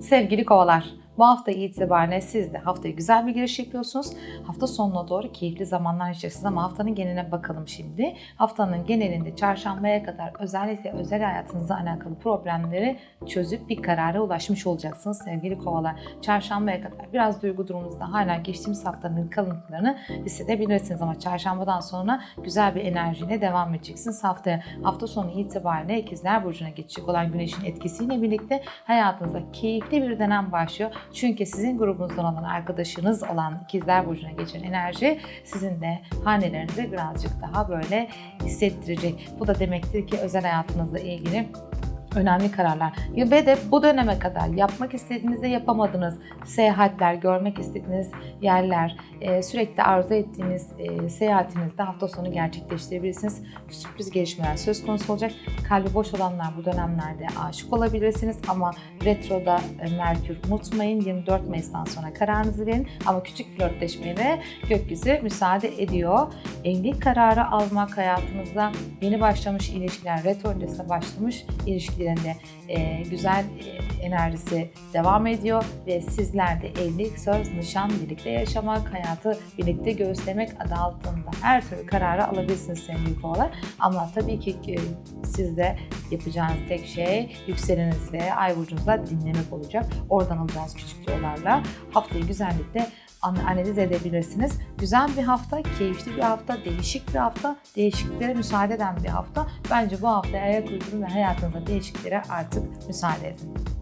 Sevgili kovalar, bu hafta itibariyle siz de haftaya güzel bir giriş yapıyorsunuz. Hafta sonuna doğru keyifli zamanlar yaşayacaksınız ama haftanın geneline bakalım şimdi. Haftanın genelinde çarşambaya kadar özellikle özel hayatınızla alakalı problemleri çözüp bir karara ulaşmış olacaksınız sevgili kovalar. Çarşambaya kadar biraz duygu durumunuzda hala geçtiğimiz haftanın kalıntılarını hissedebilirsiniz ama çarşambadan sonra güzel bir enerjiyle devam edeceksiniz. Haftaya hafta sonu itibariyle ikizler burcuna geçecek olan güneşin etkisiyle birlikte hayatınızda keyifli bir dönem başlıyor. Çünkü sizin grubunuzdan olan arkadaşınız olan ikizler burcuna geçen enerji sizin de hanelerinize birazcık daha böyle hissettirecek. Bu da demektir ki özel hayatınızla ilgili önemli kararlar. Ve de bu döneme kadar yapmak istediğinizde yapamadığınız seyahatler, görmek istediğiniz yerler, e, sürekli arzu ettiğiniz e, seyahatinizde hafta sonu gerçekleştirebilirsiniz. Sürpriz gelişmeler söz konusu olacak. Kalbi boş olanlar bu dönemlerde aşık olabilirsiniz ama retroda e, Merkür unutmayın 24 Mayıs'tan sonra kararınızı verin ama küçük flörtleşmeye de gökyüzü müsaade ediyor. Evlilik kararı almak hayatınızda yeni başlamış ilişkiler, retro öncesinde başlamış ilişkilerinde e, güzel e, enerjisi devam ediyor ve sizler de evlilik, söz, nişan, birlikte yaşamak, hayatı birlikte göğüslemek adı altında her türlü kararı alabilirsiniz sevgili kovalar. Ama tabii ki e, sizde yapacağınız tek şey yükseleniz ve ay burcunuzla dinlemek olacak. Oradan alacağınız küçük yollarla haftayı güzellikle analiz edebilirsiniz. Güzel bir hafta, keyifli bir hafta, değişik bir hafta, değişikliklere müsaade eden bir hafta. Bence bu haftaya ayak uydurun ve hayatınızda değişikliklere artık müsaade edin.